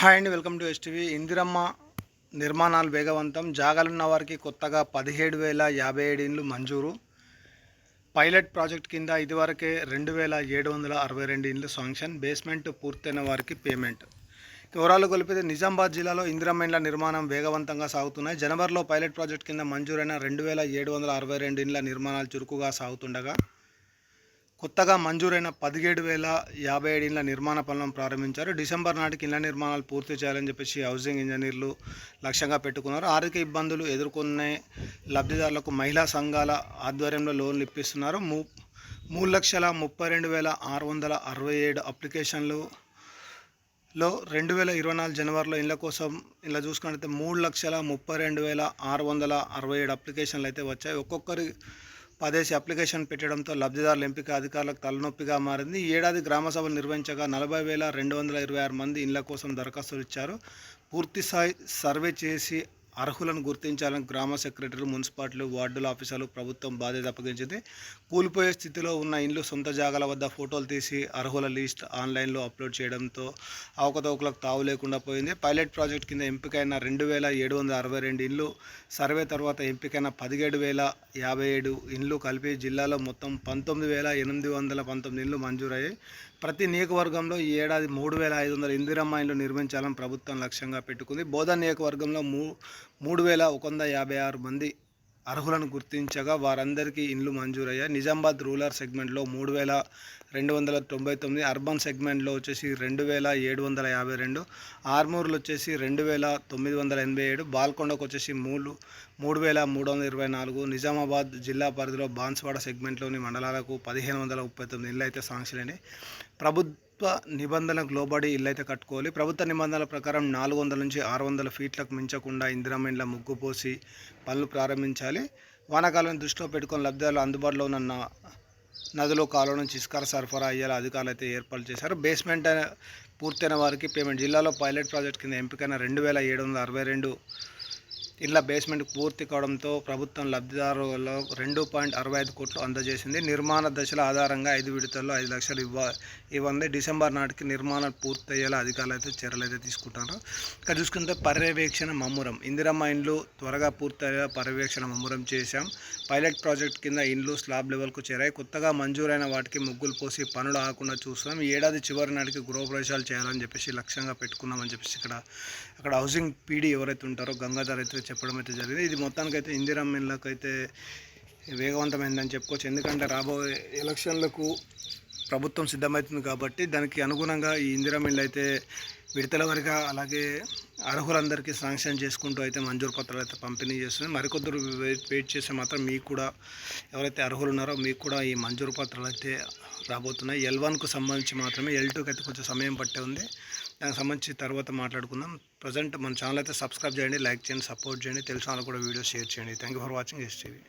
Hi అండి welcome to STV. Indiramma నిర్మాణాలు వేగవంతం. జాగాలున్న వారికి కొత్తగా పదిహేడు వేల యాభై ఏడు ఇండ్లు మంజూరు. పైలట్ ప్రాజెక్ట్ కింద ఇదివరకే రెండు వేల ఏడు వందల అరవై రెండు ఇండ్లు శాంక్షన్. బేస్మెంట్ పూర్తయిన వారికి పేమెంట్. వివరాలు కొలిపితే నిజామాబాద్ జిల్లాలో ఇందిరమ్మ ఇండ్ల నిర్మాణం వేగవంతంగా సాగుతున్నాయి. జనవరిలో పైలట్ ప్రాజెక్ట్ కింద మంజూరైన రెండు వేల ఏడు వందల అరవై రెండు ఇండ్ల నిర్మాణాలు చురుకుగా సాగుతుండగా కొత్తగా మంజూరైన పదిహేడు వేల యాభై ఏడు ఇళ్ళ నిర్మాణ పనులను ప్రారంభించారు. డిసెంబర్ నాటికి ఇళ్ళ నిర్మాణాలు పూర్తి చేయాలని చెప్పేసి హౌసింగ్ ఇంజనీర్లు లక్ష్యంగా పెట్టుకున్నారు. ఆర్థిక ఇబ్బందులు ఎదుర్కొనే లబ్ధిదారులకు మహిళా సంఘాల ఆధ్వర్యంలో లోన్లు ఇప్పిస్తున్నారు. మూ మూడు లక్షల ముప్పై రెండు వేల ఆరు వందల అరవై ఏడు అప్లికేషన్లు లో రెండు వేల ఇరవై నాలుగు జనవరిలో ఇళ్ళ కోసం ఇలా చూసుకుంటే మూడు లక్షల ముప్పై రెండు వేల ఆరు వందల అరవై ఏడు అప్లికేషన్లు అయితే వచ్చాయి. ఒక్కొక్కరి పదేసి అప్లికేషన్ పెట్టడంతో లబ్ధిదారుల ఎంపిక అధికారులకు తలనొప్పిగా మారింది. ఈ ఏడాది గ్రామ సభలు నిర్వహించగా నలభై వేల రెండు వందల ఇరవై ఆరు మంది ఇళ్ళ కోసం దరఖాస్తులు ఇచ్చారు. పూర్తిస్థాయి సర్వే చేసి అర్హులను గుర్తించాలని గ్రామ సెక్రటరీలు మున్సిపాలిటీలు వార్డుల ఆఫీసర్లు ప్రభుత్వం బాధ్యత అప్పగించింది. కూలిపోయే స్థితిలో ఉన్న ఇండ్లు సొంత జాగాల వద్ద ఫోటోలు తీసి అర్హుల లిస్ట్ ఆన్లైన్లో అప్లోడ్ చేయడంతో అవకతవకలకు తావు లేకుండా పోయింది. పైలట్ ప్రాజెక్ట్ కింద ఎంపికైన రెండు వేల ఏడు వందల అరవై రెండు ఇండ్లు సర్వే తర్వాత ఎంపికైన పదిహేడు వేల యాభై ఏడు ఇండ్లు కలిపి జిల్లాలో మొత్తం పంతొమ్మిది వేల ఎనిమిది వందల పంతొమ్మిది ఇండ్లు మంజూరయ్యాయి. ప్రతి నియోజకవర్గంలో ఈ ఏడాది మూడు వేల ఐదు వందల ఇందిరమ్మ ఇండ్లు నిర్మించాలని ప్రభుత్వం లక్ష్యంగా పెట్టుకుంది. బోధన్ నియోజకవర్గంలో మూ మూడు వేల ఒక వంద యాభై ఆరు మంది అర్హులను గుర్తించగా వారందరికీ ఇండ్లు మంజూరయ్యాయి. నిజామాబాద్ రూరల్ సెగ్మెంట్లో మూడు వేల రెండు వందల తొంభై తొమ్మిది అర్బన్ సెగ్మెంట్లో వచ్చేసి రెండు వేల ఏడు వందల యాభై రెండు ఆర్మూర్లు వచ్చేసి రెండు వేల తొమ్మిది వందల ఎనభై ఏడు బాల్కొండకు వచ్చేసి మూడు మూడు వేల మూడు వందల ఇరవై నాలుగు నిజామాబాద్ జిల్లా పరిధిలో బాన్స్వాడ సెగ్మెంట్లోని మండలాలకు పదిహేను వందల ముప్పై తొమ్మిది ఇళ్ళు అయితే సాంక్షలైనవి ప్రభుత్వ ప్రభుత్వ నిబంధనలకు లోబడి ఇల్లైతే కట్టుకోవాలి. ప్రభుత్వ నిబంధనల ప్రకారం నాలుగు వందల నుంచి ఆరు వందల ఫీట్లకు మించకుండా ఇందిరామిండ్ల ముగ్గు పోసి పనులు ప్రారంభించాలి. వానాకాలం దృష్టిలో పెట్టుకొని లబ్ధిదారులు అందుబాటులో ఉన్న నదులు కాలువ నుంచి ఇసుక సరఫరా అయ్యేలా అధికారులు అయితే ఏర్పాటు చేశారు. బేస్మెంట్ పూర్తయిన వారికి పేమెంట్. జిల్లాలో పైలట్ ప్రాజెక్ట్ కింద ఎంపికైన రెండు వేల ఏడు వందల అరవై రెండు ఇళ్ళ బేస్మెంట్ పూర్తి కావడంతో ప్రభుత్వం లబ్ధిదారులలో రెండు పాయింట్ అరవై ఐదు కోట్లు అందజేసింది. నిర్మాణ దశల ఆధారంగా ఐదు విడతల్లో ఐదు లక్షలు ఇవ్వ ఇవ్వండి డిసెంబర్ నాటికి నిర్మాణం పూర్తయ్యేలా అధికారులు అయితే చర్యలు అయితే తీసుకుంటారు. ఇక్కడ చూసుకుంటే పర్యవేక్షణ మమ్మురం. ఇందిరమ్మ ఇండ్లు త్వరగా పూర్తయ్యేలా పర్యవేక్షణ మమ్మురం చేశాం. పైలట్ ప్రాజెక్ట్ కింద ఇండ్లు స్లాబ్ లెవెల్కు చేరాయి. కొత్తగా మంజూరైన వాటికి ముగ్గులు పోసి పనులు ఆకుండా చూస్తున్నాం. ఈ ఏడాది చివరి నాటికి గృహప్రవేశాలు చేయాలని చెప్పేసి లక్ష్యంగా పెట్టుకున్నామని చెప్పేసి ఇక్కడ అక్కడ హౌసింగ్ పీడీ ఎవరైతే ఉంటారో గంగాధర్ అయితే చెప్పడం అయితే జరిగింది. ఇది మొత్తానికైతే ఇందిరా అయితే వేగవంతమైందని చెప్పుకోవచ్చు. ఎందుకంటే రాబోయే ఎలక్షన్లకు ప్రభుత్వం సిద్ధమవుతుంది కాబట్టి దానికి అనుగుణంగా ఈ ఇందిరమిల్లు అయితే విడతల వరకు అలాగే అర్హులందరికీ శాంక్షన్ చేసుకుంటూ అయితే మంజూరు పత్రాలు అయితే పంపిణీ చేస్తుంది. మరికొద్దరు వెయిట్ చేస్తే మాత్రం మీకు కూడా ఎవరైతే అర్హులు ఉన్నారో మీకు కూడా ఈ మంజూరు పత్రాలు అయితే రాబోతున్నాయి. ఎల్ వన్కు సంబంధించి మాత్రమే ఎల్ టూకి అయితే కొంచెం సమయం పట్టే ఉంది. దానికి సంబంధించి తర్వాత మాట్లాడుకుందాం. ప్రజెంట్ మన ఛానల్ అయితే సబ్స్క్రైబ్ చేయండి లైక్ చేయండి సపోర్ట్ చేయండి. తెలిసిన కూడా వీడియో షేర్ చేయండి. Thank you for watching STV